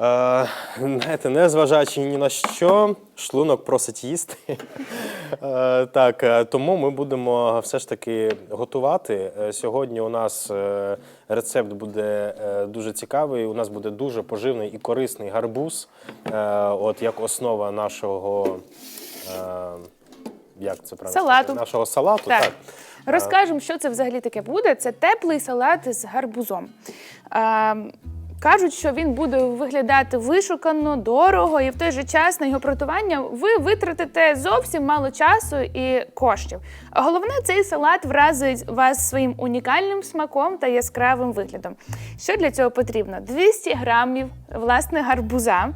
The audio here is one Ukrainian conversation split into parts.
Е, знаєте, не зважаючи ні на що, шлунок просить їсти. Е, так, е, тому ми будемо все ж таки готувати. Е, Сьогодні у нас е, рецепт буде е, дуже цікавий. У нас буде дуже поживний і корисний гарбуз, е, от як основа нашого. Е, як це правильно? Салату. Нашого салату. Так. так. Розкажемо, що це взагалі таке буде. Це теплий салат з гарбузом. А, кажуть, що він буде виглядати вишукано, дорого, і в той же час на його приготування ви витратите зовсім мало часу і коштів. Головне, цей салат вразить вас своїм унікальним смаком та яскравим виглядом. Що для цього потрібно? 200 грамів власне гарбуза,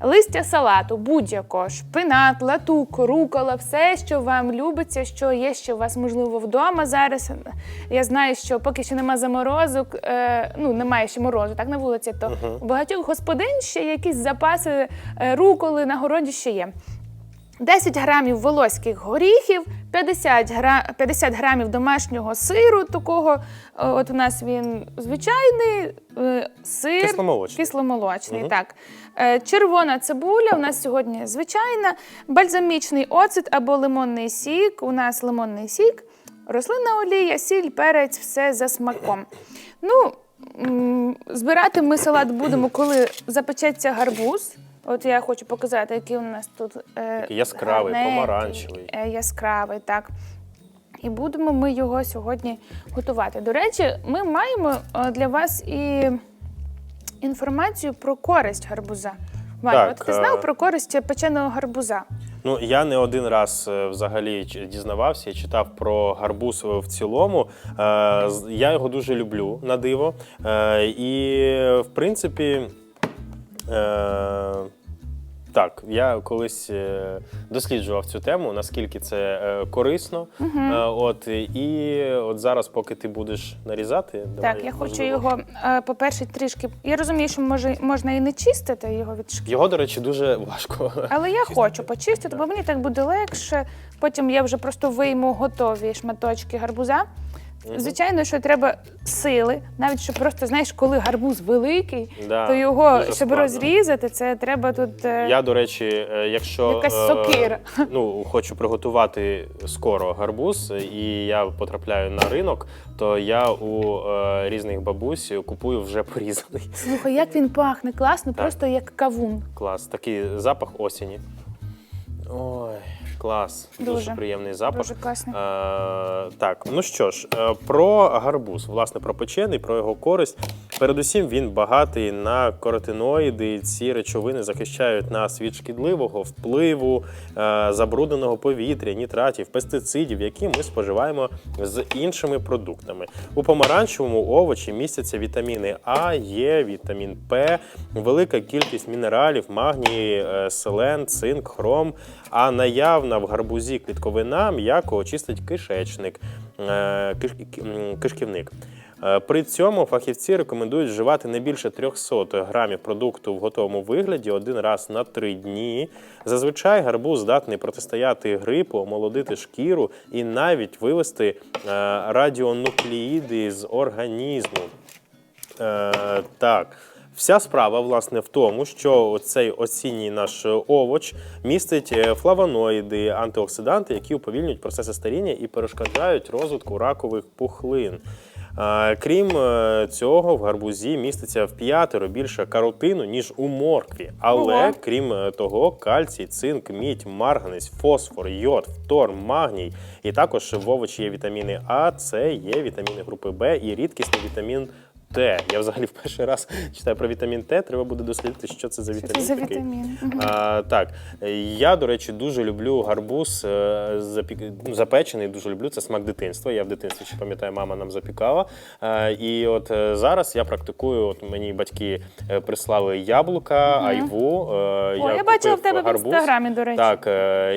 листя салату, будь-якого, шпинат, латук, рукола, все, що вам любиться, що є ще у вас можливо вдома зараз. Я знаю, що поки що нема заморозок, е, ну немає ще морозу, так на вулиці, то у багатьох господин ще якісь запаси е, руколи на городі ще є. 10 грамів волоських горіхів, 50, гра... 50 грамів домашнього сиру, такого, е, от у нас він звичайний е, сир. Кисломолочний. Кисломолочний, так. Е, Червона цибуля у нас сьогодні звичайна, бальзамічний оцет або лимонний сік. У нас лимонний сік, рослинна олія, сіль, перець, все за смаком. Ну, збирати ми салат будемо, коли запечеться гарбуз. От я хочу показати, який у нас тут е, Такий яскравий, гарненький, помаранчевий. е, яскравий, так. І будемо ми його сьогодні готувати. До речі, ми маємо е, для вас і інформацію про користь гарбуза. Ваня, Так, от ти е, знав про користь печеного гарбуза? Ну, я не один раз е, взагалі ч- дізнавався і читав про гарбуз в цілому. Е, з- Я його дуже люблю на диво. Е, І, в принципі, е, так, я колись е, досліджував цю тему, наскільки це е, корисно. Е, От, і от зараз, поки ти будеш нарізати, давай, так, я хочу можливо. його, е, по-перше, трішки. Я розумію, що може, можна і не чистити його від шкіри. Його, до речі, дуже важко. Але я хочу почистити, бо мені так буде легше. Потім я вже просто вийму готові шматочки гарбуза. Звичайно, що треба сили, навіть що просто знаєш, коли гарбуз великий, Да, то його дуже щоб складно. розрізати, це треба тут. е, Я, до речі, е, якщо Якась е, сокира. ну, хочу приготувати скоро гарбуз, і я потрапляю на ринок, то я у е, різних бабусь купую вже порізаний. Слухай, як він пахне класно, Так. просто як кавун. Клас, такий запах осені. Ой, клас. Дуже, Дуже. приємний запах. Дуже класно. Е, так, ну що ж, е, про гарбуз, власне, про печений, про його користь. Передусім, він багатий на каротиноїди. Ці речовини захищають нас від шкідливого впливу е, забрудненого повітря, нітратів, пестицидів, які ми споживаємо з іншими продуктами. У помаранчевому овочі містяться вітаміни А, Е, вітамін П, велика кількість мінералів, магній, е, селен, цинк, хром. А наявна в гарбузі клітковина м'яко очистить кишечник, е, кишківник. Е, При цьому фахівці рекомендують вживати не більше 300 грамів продукту в готовому вигляді один раз на три дні. Зазвичай гарбуз здатний протистояти грипу, омолодити шкіру і навіть вивести е, радіонуклеїди з організму. Так. Вся справа, власне, в тому, що цей осінній наш овоч містить е, флавоноїди, антиоксиданти, які уповільнюють процеси старіння і перешкоджають розвитку ракових пухлин. Крім е, цього, в гарбузі міститься в п'ятеро більше каротину, ніж у моркві. Але Ого. крім е, того, кальцій, цинк, мідь, марганець, фосфор, йод, фтор, магній. І також в овочі є вітаміни А, С, є вітаміни групи Б і рідкісний вітамін Т. Я взагалі в перший раз читаю про вітамін Т. Треба буде дослідити, що це за вітамін. це за такий. вітамін? А, так, я, до речі, дуже люблю гарбуз е, запік... ну, запечений, дуже люблю. Це смак дитинства. Я в дитинстві ще пам'ятаю, мама нам запікала. Е, І от е, зараз я практикую. От мені батьки прислали яблука, айву. е, О, я бачила в тебе в інстаграмі, до речі. Так,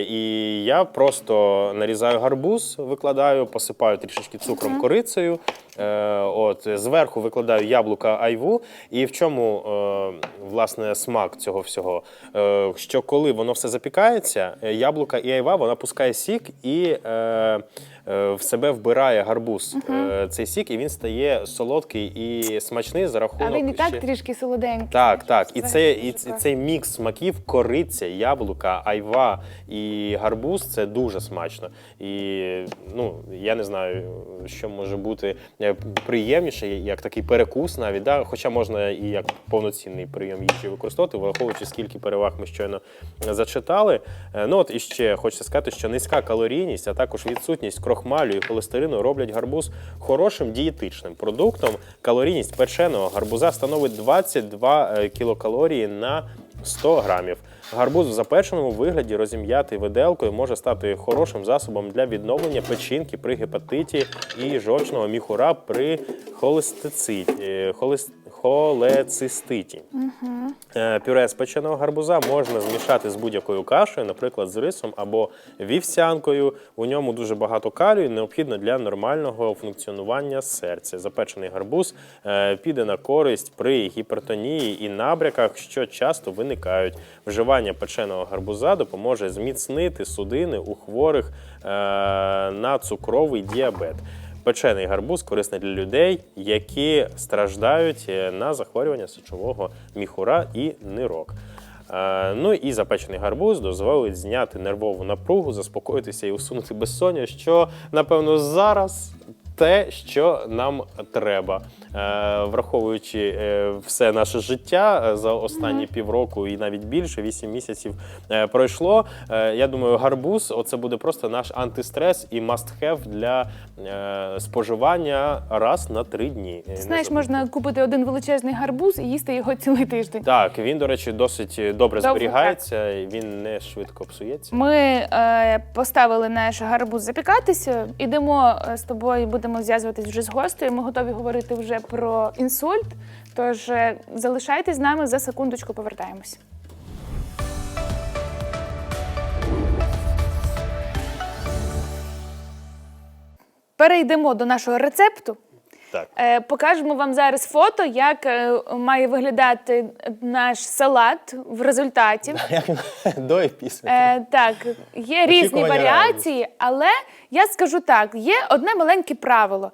і я просто нарізаю гарбуз, викладаю, посипаю трішечки цукром, корицею, Е, от зверху викладаю яблука айву. І в чому е, власне смак цього всього? Е, що коли воно все запікається, е, яблука і айва вона пускає сік і е, е, в себе вбирає гарбуз е, цей сік, і він стає солодкий і смачний за А рахунок. він і так ще- трішки солоденький. так, так. І, Це і цей мікс смаків, кориця, яблука, айва і гарбуз це дуже смачно. І ну, я не знаю, що може бути е, приємніше, як такий перекус навіть. Да? Хоча можна і як повноцінний прийом їжі використовувати, враховуючи, скільки переваг ми щойно зачитали. Е, Ну от і ще хочеться сказати, що низька калорійність, а також відсутність крохмалю і холестерину роблять гарбуз хорошим дієтичним продуктом. Калорійність печеного гарбуза становить 22 е, кілокалорії на 100 грамів. Гарбуз в запеченому вигляді розім'ятий виделкою може стати хорошим засобом для відновлення печінки при гепатиті і жовчного міхура при холестициті. е, холес- холециститі. Е, Пюре з печеного гарбуза можна змішати з будь-якою кашею, наприклад, з рисом або вівсянкою. У ньому дуже багато калію, необхідно для нормального функціонування серця. Запечений гарбуз е, піде на користь при гіпертонії і набряках, що часто виникають. Вживання печеного гарбуза допоможе зміцнити судини у хворих е, на цукровий діабет. Печений гарбуз корисний для людей, які страждають е, на захворювання сечового міхура і нирок. Е, Ну і запечений гарбуз дозволить зняти нервову напругу, заспокоїтися і усунути безсоння, що напевно зараз те, що нам треба, Е, враховуючи е, все наше життя е, за останні півроку і навіть більше, 8 місяців пройшло. Я думаю, гарбуз оце буде просто наш антистрес і must-have для споживання раз на три дні. Знаєш, можна купити один величезний гарбуз і їсти його цілий тиждень. Так, він, до речі, досить добре Довго, зберігається, і він не швидко псується. Ми е, поставили наш гарбуз запікатися. Ідемо з тобою, будемо зв'язуватись вже з гостею. Ми готові говорити вже про інсульт. Тож е, залишайтесь з нами за секундочку, повертаємось. Перейдемо до нашого рецепту. Так. Е, Покажемо вам зараз фото, як е, має виглядати наш салат в результаті. Як до і після. Е, так, є різні Очікування варіації, але я скажу так: є одне маленьке правило.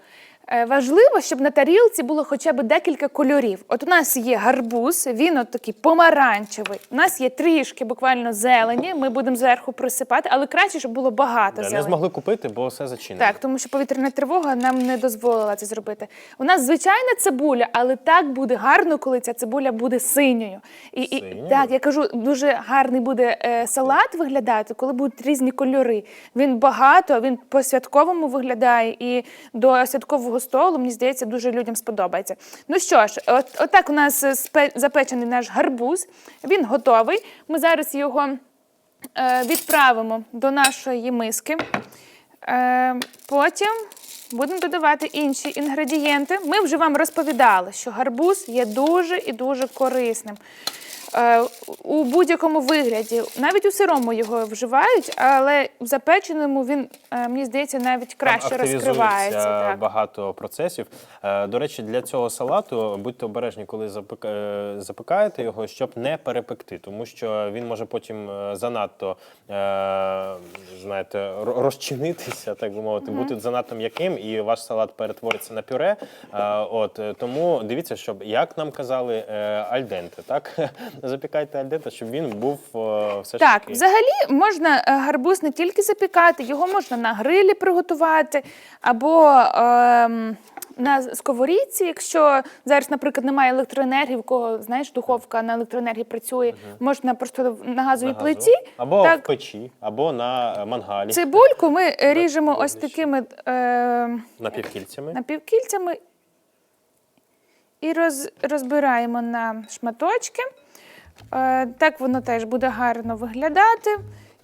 Е, Важливо, щоб на тарілці було хоча б декілька кольорів. От у нас є гарбуз, він от такий помаранчевий. У нас є трішки буквально зелені. Ми будемо зверху присипати, але краще, щоб було багато Да, не змогли купити, бо все зачинено. Так, тому що повітряна тривога нам не дозволила це зробити. У нас звичайна цибуля, але так буде гарно, коли ця цибуля буде синьою. І, і так, я кажу, дуже гарний буде е, салат виглядати, коли будуть різні кольори. Він багато, він по святковому виглядає, і до святкового столу, мені здається, дуже людям сподобається. Ну що ж, от, отак у нас е, запечений наш гарбуз. Він готовий. Ми зараз його е, відправимо до нашої миски. Е, потім будемо додавати інші інгредієнти. Ми вже вам розповідали, що гарбуз є дуже і дуже корисним. Е, у будь-якому вигляді, навіть у сирому його вживають, але в запеченому він, е, мені здається, навіть краще активізується розкривається. Так. багато процесів. Е, До речі, для цього салату будьте обережні, коли запека- запекаєте його, щоб не перепекти, тому що він може потім занадто знаєте, розчинитися, так би мовити, бути занадто м'яким, і ваш салат перетвориться на пюре. От тому дивіться, щоб як нам казали, альденте, так запікайте альденте, щоб він був е, все ж Так, таки. взагалі можна е, гарбуз не тільки запікати, його можна на грилі приготувати або ем, на сковорідці, якщо зараз, наприклад, немає електроенергії, в кого знаєш, духовка на електроенергії працює, можна просто на газовій на газу. плиті. або в печі, або на е, мангалі цибульку ми е, ріжемо ось такими е, напівкільцями. напівкільцями і роз, розбираємо на шматочки. Е, так воно теж буде гарно виглядати.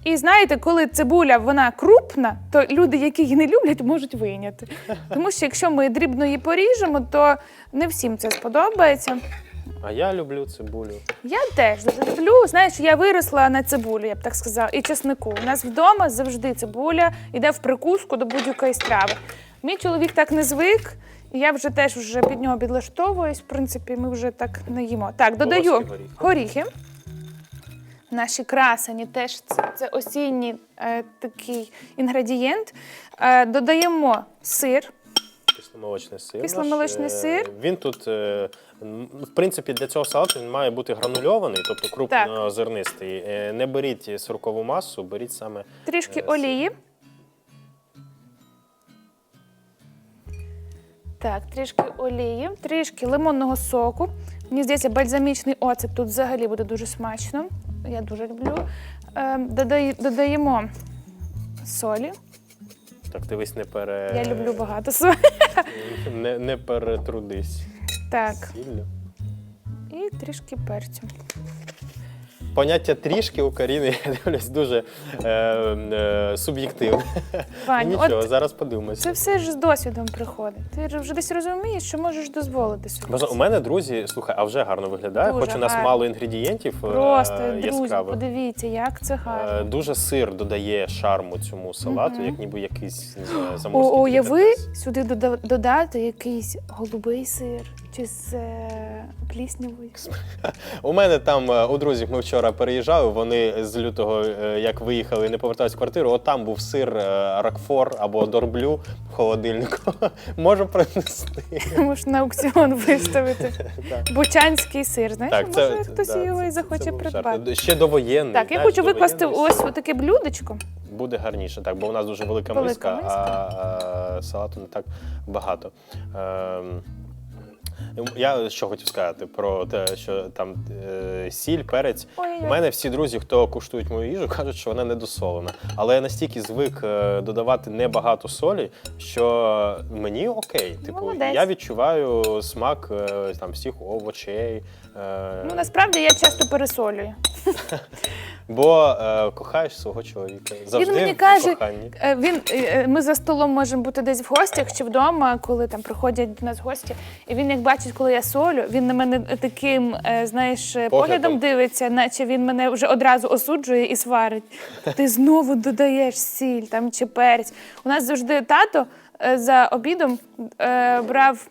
І знаєте, коли цибуля вона крупна, то люди, які її не люблять, можуть вийняти. Тому що якщо ми дрібно її поріжемо, то не всім це сподобається. А я люблю цибулю. Я теж люблю. Знаєш, я виросла на цибулю, я б так сказала, і чеснику. У нас вдома завжди цибуля йде в прикуску до будь-якої страви. Мій чоловік так не звик, Я вже теж вже під нього підлаштовуюсь. В принципі, ми вже так не їмо. Так, додаю горіхи. горіхи. Наші красені теж це, це осінній е, такий інгредієнт. Е, додаємо сир. Кисломолочний сир. Кисломолочний наш. Е, сир. Він тут, е, м, в принципі, для цього салату він має бути гранульований, тобто крупнозернистий. Е, Не беріть сиркову масу, беріть саме. Трішки Е, сир. олії. Так, трішки олії, трішки лимонного соку. Мені здається, бальзамічний оцет тут взагалі буде дуже смачно. Я дуже люблю. Е, додай, додаємо солі. Так, дивись, не пере... Я люблю багато солі. Не, не перетрудись. Так, Сіллю. і трішки перцю. Поняття трішки у Каріни, я дивлюсь, дуже е, е, суб'єктивне. Вань, Нічого, от зараз подивимося. це все ж з досвідом приходить. Ти вже десь розумієш, що можеш дозволити собі. Бо У мене друзі, слухай, а вже гарно виглядає, Дуже хоч у нас гарно. мало інгредієнтів е, Просто, друзі, яскравих. подивіться, як це гарно. Е, Дуже сир додає шарму цьому салату, як ніби якийсь не знаю, О, заморський уяви делікатес. сюди дода- додати якийсь голубий сир чи з е, пліснявою. У мене там е, у друзів ми вчора переїжджали. Вони з лютого, е, як виїхали, і не повертались в квартиру. От там був сир Ракфор або Дорблю в холодильнику. Можу принести. Можна на аукціон виставити. Бучанський сир. Знаєш, Так, може це- хтось да, його і це захоче жарт. придбати. Ще довоєнний. Так, я хочу викласти ось таке блюдечко. буде гарніше, так, бо у нас дуже велика, Велика миска, миска. а, а салату не так багато. Ем, я що хотів сказати про те, що там е, сіль, перець. У мене всі друзі, хто куштують мою їжу, кажуть, що вона недосолена. Але я настільки звик е, додавати небагато солі, що мені окей. Типу, Молодець. я відчуваю смак е, там всіх овочей. Е, Ну насправді я часто пересолюю. Бо е, кохаєш свого чоловіка. Завжди мені в каже, коханні. Е, Він е, ми за столом можемо бути десь в гостях чи вдома, коли там приходять до нас гості. І він як бачить, коли я солю, він на мене таким, е, знаєш, е, Поглядом. поглядом дивиться, наче він мене вже одразу осуджує і сварить. Ти знову додаєш сіль там чи перець. У нас завжди тато е, за обідом е, брав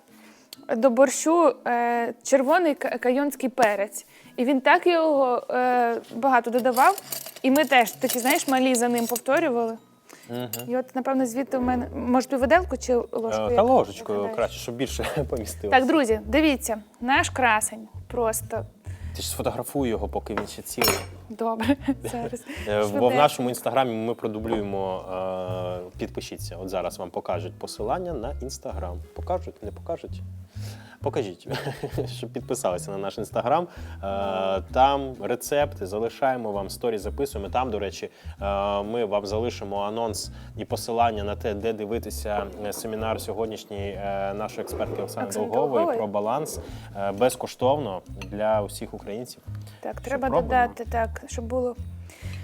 до борщу е, червоний кайонський перець. І він так його е, багато додавав. І ми теж такі, знаєш, малі за ним повторювали. І от, напевно, звідти в мене може піввиделку чи ложку? Е, як Та ложечкою гадаєш? краще, щоб більше помістилося. Так, друзі, дивіться, наш красень просто Ти ж сфотографуй його, поки він ще цілий. добре. Зараз. Е, Бо в Швиденько. нашому інстаграмі ми продублюємо. е, Підпишіться. От зараз вам покажуть посилання на інстаграм. Покажуть, не покажуть. Покажіть, щоб підписалися на наш інстаграм. Е, Там рецепти залишаємо вам сторі, записуємо. Там, до речі, е, ми вам залишимо анонс і посилання на те, де дивитися е, семінар сьогоднішній нашої експертки Оксани Долгової про баланс безкоштовно для усіх українців. Так, треба пробуємо? додати так, щоб було.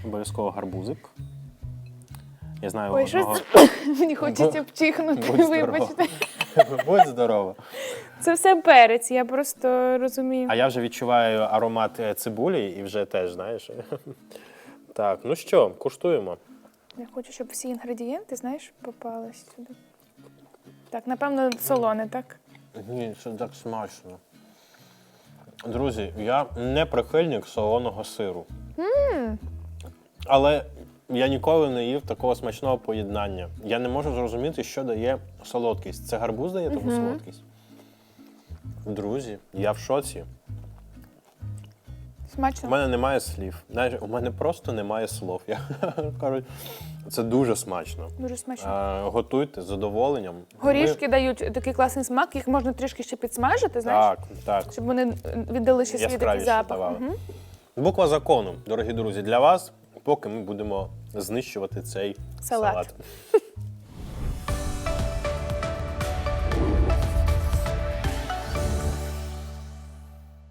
Обов'язково гарбузик. Я знаю Ой, одного. щось мені хочеться вчихнути. Вибачте. Будь здорова. Це все перець, я просто розумію. А я вже відчуваю аромат е, цибулі і вже теж, знаєш. Так, ну що, куштуємо. Я хочу, щоб всі інгредієнти, знаєш, попали сюди. Так, напевно, солоне, так? Ні, це так смачно. Друзі, я не прихильник солоного сиру. Але я ніколи не їв такого смачного поєднання. Я не можу зрозуміти, що дає солодкість. Це гарбуз дає таку Мгм. солодкість. Друзі, я в шоці. У Смачно. мене немає слів. Знаєш, у мене просто немає слов. Я кажуть, це дуже смачно. Дуже смачно. Е, готуйте з задоволенням. Горішки дають такий класний смак, їх можна трішки ще підсмажити, знаєш, Так, так. щоб вони віддали ще свій такий Яскравіше запах. давали. Мгм. Буква закону, дорогі друзі, для вас, поки ми будемо знищувати цей Салат. салат.